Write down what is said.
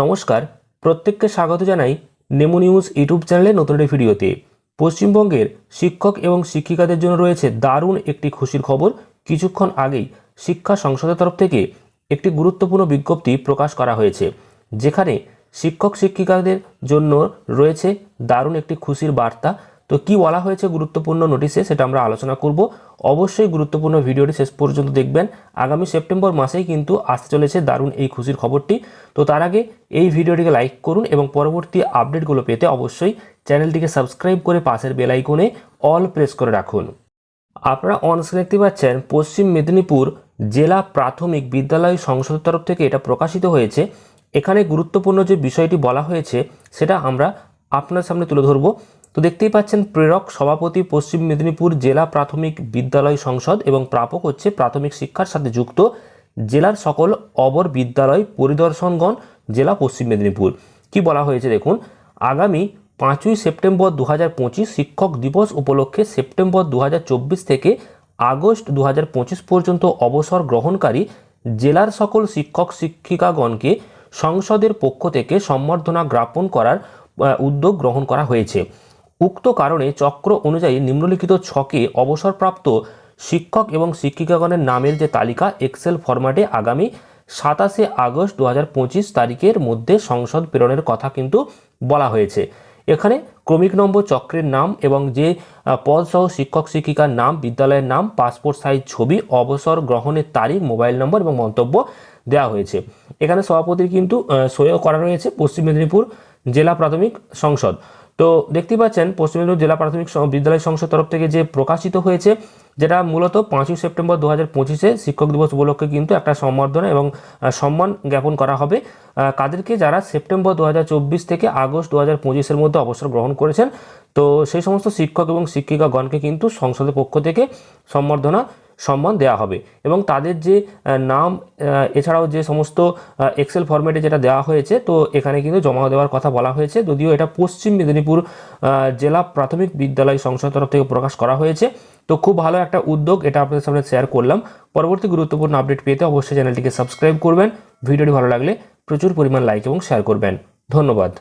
নমস্কার, প্রত্যেককে স্বাগত জানাই নেমো নিউজ ইউটিউব চ্যানেলে নতুন একটি ভিডিওতে। পশ্চিমবঙ্গের শিক্ষক এবং শিক্ষিকাদের জন্য রয়েছে দারুণ একটি খুশির খবর। কিছুক্ষণ আগেই শিক্ষা সংসদের তরফ থেকে একটি গুরুত্বপূর্ণ বিজ্ঞপ্তি প্রকাশ করা হয়েছে, যেখানে শিক্ষক শিক্ষিকাদের জন্য রয়েছে দারুণ একটি খুশির বার্তা। তো কি বলা হয়েছে গুরুত্বপূর্ণ নোটিশে সেটা আমরা আলোচনা করব। অবশ্যই গুরুত্বপূর্ণ ভিডিওটি শেষ পর্যন্ত দেখবেন। আগামী সেপ্টেম্বর মাসেই কিন্তু আসতে চলেছে দারুণ এই খুশির খবরটি। তো তার আগে এই ভিডিওটিকে লাইক করুন এবং পরবর্তী আপডেটগুলো পেতে অবশ্যই চ্যানেলটিকে সাবস্ক্রাইব করে পাশের বেল আইকনে অল প্রেস করে রাখুন। আপনারা অনস্ক্রিন দেখতে পাচ্ছেন, পশ্চিম মেদিনীপুর জেলা প্রাথমিক বিদ্যালয় সংসদের তরফ থেকে এটা প্রকাশিত হয়েছে। এখানে গুরুত্বপূর্ণ যে বিষয়টি বলা হয়েছে, সেটা আমরা আপনার সামনে তুলে ধরব। তো দেখতেই পাচ্ছেন, প্রেরক সভাপতি পশ্চিম মেদিনীপুর জেলা প্রাথমিক বিদ্যালয় সংসদ এবং প্রাপক হচ্ছে প্রাথমিক শিক্ষার সাথে যুক্ত জেলার সকল অবর বিদ্যালয় পরিদর্শনগণ, জেলা পশ্চিম মেদিনীপুর। কি বলা হয়েছে দেখুন, আগামী পাঁচই সেপ্টেম্বর দু হাজার পঁচিশ শিক্ষক দিবস উপলক্ষে সেপ্টেম্বর দু হাজার চব্বিশ থেকে আগস্ট দু হাজার পঁচিশ পর্যন্ত অবসর গ্রহণকারী জেলার সকল শিক্ষক শিক্ষিকাগণকে সংসদের পক্ষ থেকে সম্বর্ধনা জ্ঞাপন করার উদ্যোগ গ্রহণ করা হয়েছে। উক্ত কারণে চক্র অনুযায়ী নিম্নলিখিত ছকে অবসরপ্রাপ্ত শিক্ষক এবং শিক্ষিকাগণের নামের যে তালিকা এক্সেল ফরম্যাটে আগামী সাতাশে আগস্ট দু হাজার পঁচিশ তারিখের মধ্যে সংসদ প্রেরণের কথা কিন্তু বলা হয়েছে। এখানে ক্রমিক নম্বর চক্রের নাম এবং যে পদসহ শিক্ষক শিক্ষিকার নাম, বিদ্যালয়ের নাম পাসপোর্ট সাইজ ছবি, অবসর গ্রহণের তারিখ মোবাইল নম্বর এবং মন্তব্য দেওয়া হয়েছে। এখানে সভাপতির কিন্তু সইও করা রয়েছে পশ্চিম মেদিনীপুর জেলা প্রাথমিক সংসদ। তো দেখতেই পাচ্ছেন, পশ্চিম মেদিনীপুর জেলা প্রাথমিক বিদ্যালয় সংসদ তরফ থেকে যে প্রকাশিত হয়েছে, যেটা মূলত পাঁচই সেপ্টেম্বর দু হাজার পঁচিশে শিক্ষক দিবস উপলক্ষে কিন্তু একটা সম্বর্ধনা এবং সম্মান জ্ঞাপন করা হবে। কাদেরকে যারা সেপ্টেম্বর দু হাজার চব্বিশ থেকে আগস্ট দু হাজার পঁচিশের মধ্যে অবসর গ্রহণ করেছেন, তো সেই সমস্ত শিক্ষক এবং শিক্ষিকাগণকে কিন্তু সংসদের পক্ষ থেকে সম্বর্ধনা সম্মান দেওয়া হবে। এবং তাদের যে নাম এছাড়াও যে সমস্ত এক্সেল ফরম্যাটে যেটা দেওয়া হয়েছে, তো এখানে কিন্তু জমা দেওয়ার কথা বলা হয়েছে। যদিও এটা পশ্চিম মেদিনীপুর জেলা প্রাথমিক বিদ্যালয় সংসদ তরফ থেকে প্রকাশ করা হয়েছে। তো খুব ভালো একটা উদ্যোগ এটা আপনাদের সামনে শেয়ার করলাম। পরবর্তী গুরুত্বপূর্ণ আপডেট পেতে অবশ্যই চ্যানেলটিকে সাবস্ক্রাইব করবেন। ভিডিওটি ভালো লাগলে প্রচুর পরিমাণ লাইক এবং শেয়ার করবেন। ধন্যবাদ।